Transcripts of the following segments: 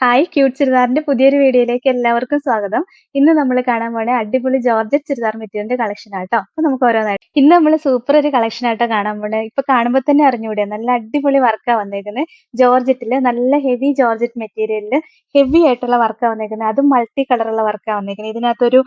Hi cute ചുരിദാറിന്റെ പുതിയൊരു വീഡിയോയിലേക്ക് എല്ലാവർക്കും സ്വാഗതം. ഇന്ന് നമ്മൾ കാണാൻ പോണ അടിപൊളി ജോർജറ്റ് ചുരിദാർ മെറ്റീരിയലിന്റെ കളക്ഷൻ ആട്ടോ അപ്പൊ നമുക്ക് ഓരോന്നായിട്ട് ഇന്ന് നമ്മൾ സൂപ്പർ ഒരു കളക്ഷൻ ആട്ടോ കാണാൻ പോണേ. ഇപ്പൊ കാണുമ്പോൾ തന്നെ അറിഞ്ഞുകൂടെ നല്ല അടിപൊളി വർക്കാ വന്നേക്കുന്നത് ജോർജറ്റിൽ നല്ല ഹെവി ജോർജറ്റ് മെറ്റീരിയലിൽ ഹെവി ആയിട്ടുള്ള വർക്കാ വന്നേക്കുന്നത് അതും മൾട്ടി കളറുള്ള വർക്കാ വന്നേക്കുന്നത് ഇതിനകത്തൊരു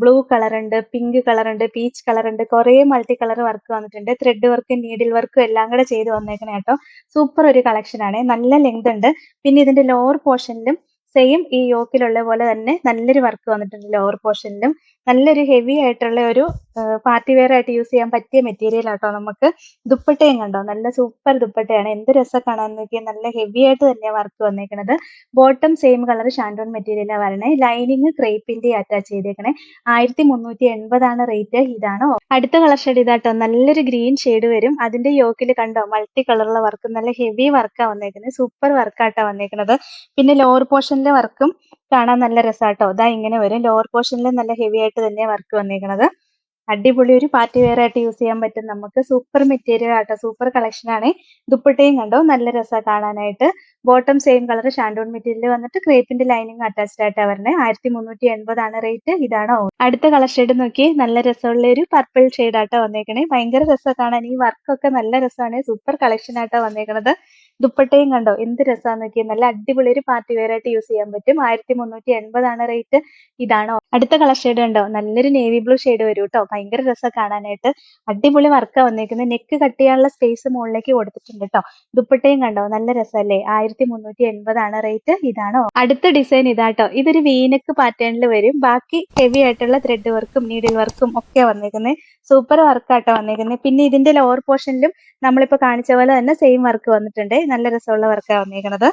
ബ്ലൂ കളർ ഉണ്ട് പിങ്ക് കളർ ഉണ്ട് പീച്ച് കളർ ഉണ്ട് കുറെ മൾട്ടി കളർ വർക്ക് വന്നിട്ടുണ്ട്. ത്രെഡ് വർക്കും നീഡിൽ വർക്കും എല്ലാം കൂടെ ചെയ്ത് വന്നേക്കണേ കേട്ടോ സൂപ്പർ ഒരു കളക്ഷൻ ആണ്. നല്ല ലെങ്ത് ഉണ്ട്. പിന്നെ ഇതിന്റെ ലോവർ പോർഷനിലും സെയിം ഈ യോക്കിലുള്ള പോലെ തന്നെ നല്ലൊരു വർക്ക് വന്നിട്ടുണ്ട് ലോവർ പോർഷനിലും നല്ലൊരു ഹെവി ആയിട്ടുള്ള ഒരു പാർട്ടി വെയർ ആയിട്ട് യൂസ് ചെയ്യാൻ പറ്റിയ മെറ്റീരിയൽ ആട്ടോ നമുക്ക്. ദുപ്പട്ടയും കണ്ടോ? നല്ല സൂപ്പർ ദുപ്പട്ടയാണ്. എന്ത് രസം കാണാൻ നോക്കിയാൽ നല്ല ഹെവി ആയിട്ട് തന്നെയാണ് വർക്ക് വന്നേക്കണത്. ബോട്ടം സെയിം കളർ ഷാൻഡോൺ മെറ്റീരിയലാണ് വരണേ. ലൈനിങ് ക്രേപ്പിന്റെ അറ്റാച്ച് ചെയ്തേക്കണേ. ആയിരത്തി മുന്നൂറ്റി എൺപതാണ് റേറ്റ് ഇതാണ് അടുത്ത കളർ ഷെയ്ഡ് ഇതാട്ടോ. നല്ലൊരു ഗ്രീൻ ഷെയ്ഡ് വരും. അതിന്റെ യോക്കിൽ കണ്ടോ? മൾട്ടി കളറുള്ള വർക്ക് നല്ല ഹെവി വർക്കാണ് വന്നേക്കുന്നത് സൂപ്പർ വർക്കാട്ടാ വന്നേക്കുന്നത് പിന്നെ ലോവർ പോർഷനിലെ വർക്കും കാണാൻ നല്ല രസാട്ടോ. ഇതാ ഇങ്ങനെ വരും ലോവർ പോർഷനിൽ നല്ല ഹെവി ആയിട്ട് തന്നെ വർക്ക് വന്നേക്കുന്നത് അടിപൊളി ഒരു പാർട്ടി വെയർ ആയിട്ട് യൂസ് ചെയ്യാൻ പറ്റും. നമുക്ക് സൂപ്പർ മെറ്റീരിയൽ ആട്ടോ. സൂപ്പർ കളക്ഷൻ ആണ്. ദുപ്പട്ടയും കണ്ടോ? നല്ല രസമാണ് കാണാനായിട്ട്. ബോട്ടം സെയിം കളർ ഷാൻഡോൺ മെറ്റീരിയൽ വന്നിട്ട് ക്രേപ്പിന്റെ ലൈനിങ് അറ്റാച്ച്ഡ് ആയിട്ടാണ് വരണേ. ആയിരത്തി മുന്നൂറ്റി എൺപതാണ് റേറ്റ് ഇതാണ് അടുത്ത കളർ ഷെയ്ഡ് നോക്കി നല്ല രസമുള്ള ഒരു പർപ്പിൾ ഷെയ്ഡ് ആട്ടോ വന്നേക്കണേ. ഭയങ്കര രസമാണ് കാണാൻ. ഈ വർക്കൊക്കെ നല്ല രസമാണ് സൂപ്പർ കളക്ഷൻ ആട്ടോ വന്നേക്കണത്. ദുപ്പട്ടയും കണ്ടോ? എന്ത് രസമാന്ന് നോക്കിയാൽ നല്ല അടിപൊളി ഒരു പാർട്ടി വെയർ ആയിട്ട് യൂസ് ചെയ്യാൻ പറ്റും. ആയിരത്തി മുന്നൂറ്റി എൺപതാണ് റേറ്റ്. ഇതാണോ? അടുത്ത കളർ ഷെയ്ഡ് കണ്ടോ നല്ലൊരു നേവി ബ്ലൂ ഷെയ്ഡ് വരും കേട്ടോ ഭയങ്കര രസം കാണാനായിട്ട്. അടിപൊളി വർക്കാ വന്നേക്കുന്നത് നെക്ക് കട്ട് ചെയ്യാനുള്ള സ്പേസ് മുകളിലേക്ക് കൊടുത്തിട്ടുണ്ട് കേട്ടോ ദുപ്പട്ടയും കണ്ടോ? നല്ല രസമല്ലേ ആയിരത്തി മുന്നൂറ്റി എൺപതാണ് റേറ്റ്. ഇതാണോ? അടുത്ത ഡിസൈൻ ഇതാ ഇതാട്ടോ ഇതൊരു വീനക്ക് പാറ്റേണിൽ വരും. ബാക്കി ഹെവി ആയിട്ടുള്ള ത്രെഡ് വർക്കും നീഡിൽ വർക്കും ഒക്കെ വന്നേക്കുന്നത് സൂപ്പർ വർക്കാട്ടോ വന്നേക്കുന്നത് പിന്നെ ഇതിന്റെ ലോവർ പോർഷനിലും നമ്മളിപ്പോ കാണിച്ച പോലെ തന്നെ സെയിം വർക്ക് വന്നിട്ടുണ്ട്. നല്ല രസമുള്ള വർക്കാണ് വന്നേക്കുന്നത്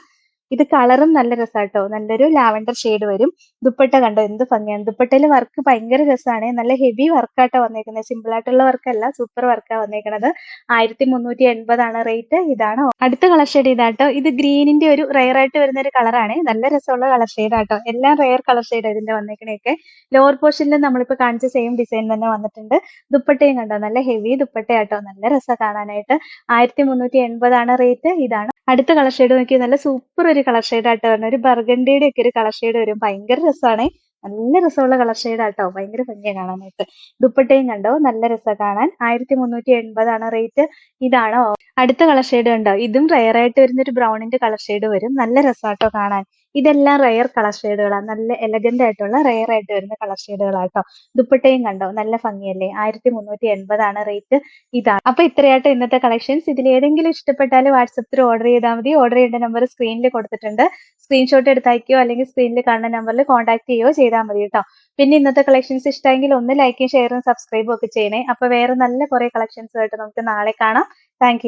ഇത് കളറും നല്ല രസാട്ടോ. നല്ലൊരു ലാവൻഡർ ഷെയ്ഡ് വരും. ദുപ്പട്ട കണ്ടോ? എന്ത് ഭംഗിയാണ് ദുപ്പട്ടയിൽ വർക്ക് ഭയങ്കര രസമാണ് നല്ല ഹെവി വർക്കാട്ടോ വന്നേക്കുന്നത് സിമ്പിൾ ആയിട്ടുള്ള വർക്കല്ല സൂപ്പർ വർക്കാ വന്നേക്കുന്നത് ആയിരത്തി മുന്നൂറ്റി എൺപതാണ് റേറ്റ് ഇതാണ് അടുത്ത കളർ ഷെയ്ഡ് ഇതാട്ടോ. ഇത് ഗ്രീനിന്റെ ഒരു റയർ ആയിട്ട് വരുന്ന ഒരു കളറാണ് നല്ല രസമുള്ള കളർ ഷെയ്ഡ് ആട്ടോ. എല്ലാം റയർ കളർ ഷെയ്ഡ് ഇതിന്റെ വന്നേക്കണേക്കെ ലോവർ പോർഷനിൽ നമ്മളിപ്പോ കാണിച്ച സെയിം ഡിസൈൻ തന്നെ വന്നിട്ടുണ്ട്. ദുപ്പട്ടയും കണ്ടോ? നല്ല ഹെവി ദുപ്പട്ടയാട്ടോ. നല്ല രസം കാണാനായിട്ട്. ആയിരത്തി മുന്നൂറ്റി എൺപതാണ് റേറ്റ് ഇതാണ് അടുത്ത കളർ ഷെയ്ഡ് നോക്കി നല്ല സൂപ്പർ ഒരു കളർ ഷെയ്ഡ് ആട്ടോ വരുന്നത്. ഒരു ബർഗണ്ടിയുടെ ഒക്കെ ഒരു കളർ ഷെയ്ഡ് വരും. ഭയങ്കര രസമാണ്. നല്ല രസമുള്ള കളർ ഷെയ്ഡ് ആട്ടോ. ഭയങ്കര ഭംഗിയാണ് കാണാനായിട്ട്. ദുപ്പട്ടയും കണ്ടോ? നല്ല രസം കാണാൻ. ആയിരത്തി മുന്നൂറ്റി എൺപതാണ് റേറ്റ് ഇതാണോ? അടുത്ത കളർ ഷെയ്ഡ് കണ്ടോ? ഇതും റയർ ആയിട്ട് വരുന്ന ഒരു ബ്രൗണിന്റെ കളർ ഷെയ്ഡ് വരും. നല്ല രസമാട്ടോ കാണാൻ. ഇതെല്ലാം റയർ കളർ ഷെയ്ഡുകളാണ് നല്ല എലഗന്റ് ആയിട്ടുള്ള റയർ ആയിട്ട് വരുന്ന കളർ ഷെയ്ഡുകളാട്ടോ ദുപ്പട്ടയും കണ്ടോ? നല്ല ഭംഗിയല്ലേ? ആയിരത്തി മുന്നൂറ്റി എൺപതാണ് റേറ്റ് ഇതാണ്. അപ്പൊ ഇത്രയായിട്ട് ഇന്നത്തെ കളക്ഷൻസ് ഇതിൽ ഏതെങ്കിലും ഇഷ്ടപ്പെട്ടാൽ വാട്സപ്പിൽ ഓർഡർ ചെയ്താൽ മതി. ഓർഡർ ചെയ്യേണ്ട നമ്പർ സ്ക്രീനിൽ കൊടുത്തിട്ടുണ്ട്. സ്ക്രീൻഷോട്ട് എടുത്തയക്കുകയോ അല്ലെങ്കിൽ സ്ക്രീനിൽ കാണുന്ന നമ്പറിൽ കോൺടാക്ട് ചെയ്യുകയോ ചെയ്താൽ മതി കേട്ടോ പിന്നെ ഇന്നത്തെ കളക്ഷൻസ് ഇഷ്ടമെങ്കിൽ ഒന്ന് ലൈക്കും ഷെയറും സബ്സ്ക്രൈബും ഒക്കെ ചെയ്യണേ. അപ്പൊ വേറെ നല്ല കുറെ കളക്ഷൻസ് ആയിട്ട് നമുക്ക് നാളെ കാണാം. താങ്ക്